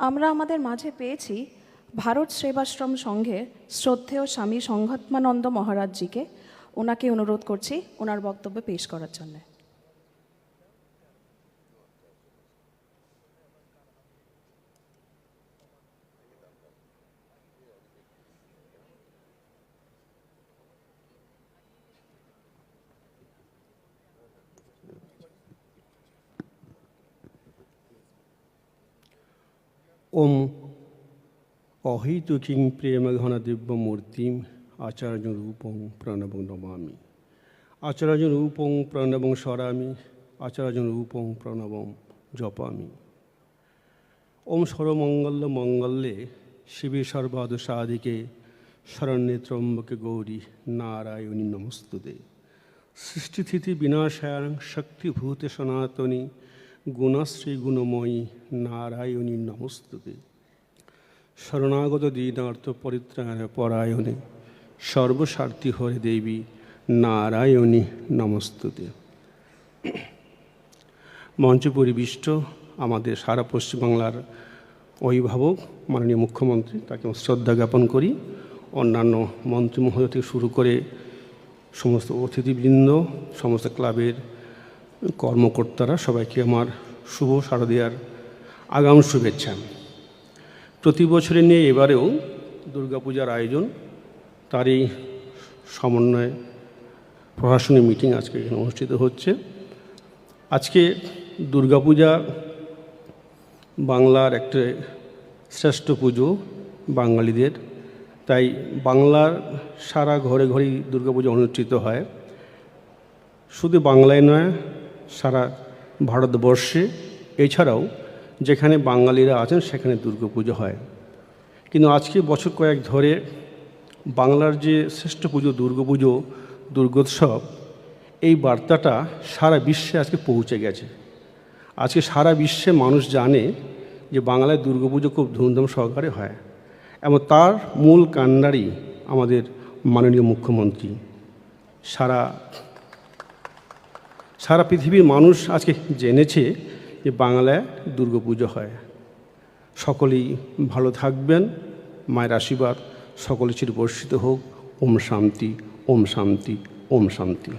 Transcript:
আমরা আমাদের মাঝে পেয়েছি ভারত সেবাশ্রম সংঘের শ্রদ্ধেয় স্বামী সংঘাত্মানন্দ মহারাজজিকে। ওনাকে অনুরোধ করছি ওনার বক্তব্য পেশ করার জন্য। ওম অহৈতুকিং প্রেমঘন আচার্য রূপং প্রণবং নমামি। আচার্য রূপং প্রণবং স্মরামি আচার্য রূপং প্রণবং জপামি। ওম সর্বমঙ্গল মঙ্গলে শিবে সর্বাদ সাধিকে শরণ্যে ত্রম্বকে গৌরী নারায়ণী নমস্তুতে। সৃষ্টিস্থিতি বিনাশায়ং শক্তিভূতে সনাতনী গুণশ্রী গুণময়ী নারায়ণী নমস্তুতে। শরণাগত দীনার্থ পরিত্রাণ পরায়ণে সর্বস্বার্থী হরে দেবী নারায়ণী নমস্তুতে। মঞ্চ পরিবিষ্ট আমাদের সারা পশ্চিমবাংলার অভিভাবক, মাননীয় মুখ্যমন্ত্রী, তাকে শ্রদ্ধা জ্ঞাপন করি। অন্যান্য মন্ত্রী মহোদয় থেকে শুরু করে সমস্ত অতিথিবৃন্দ, সমস্ত ক্লাবের কর্মকর্তারা সবাইকে আমার শুভ শারদীয়ার আগাম শুভেচ্ছা। প্রতি বছরে নিয়ে এবারেও দুর্গাপূজার আয়োজন, তারই সমন্বয়ে প্রশাসনিক মিটিং আজকে এখানে অনুষ্ঠিত হচ্ছে। আজকে দুর্গাপূজা বাংলার একটা শ্রেষ্ঠ পুজো বাঙালিদের, তাই বাংলার সারা ঘরে ঘরেই দুর্গাপূজা অনুষ্ঠিত হয়। শুধু বাংলায় নয় সারা ভারতবর্ষে। এছাড়াও যেখানে বাঙালিরা আছেন, সেখানে দুর্গাপুজো হয়। কিন্তু আজকে বছর কয়েক ধরে বাংলার যে শ্রেষ্ঠ পুজো দুর্গাপুজো, দুর্গোৎসব, এই বার্তাটা সারা বিশ্বে আজকে পৌঁছে গেছে। আজকে সারা বিশ্বে মানুষ জানে যে বাংলায় দুর্গাপুজো খুব ধুমধাম সহকারে হয়। এবং তার মূল কান্ডারি আমাদের মাননীয় মুখ্যমন্ত্রী। সারা সারা পৃথিবীর মানুষ আজকে জেনেছে যে বাংলায় দুর্গাপুজো হয়। সকলেই ভালো থাকবেন, মায়ের আশীর্বাদ সকলে চির বর্ষিত হোক। ওম শান্তি ওম শান্তি ওম শান্তি।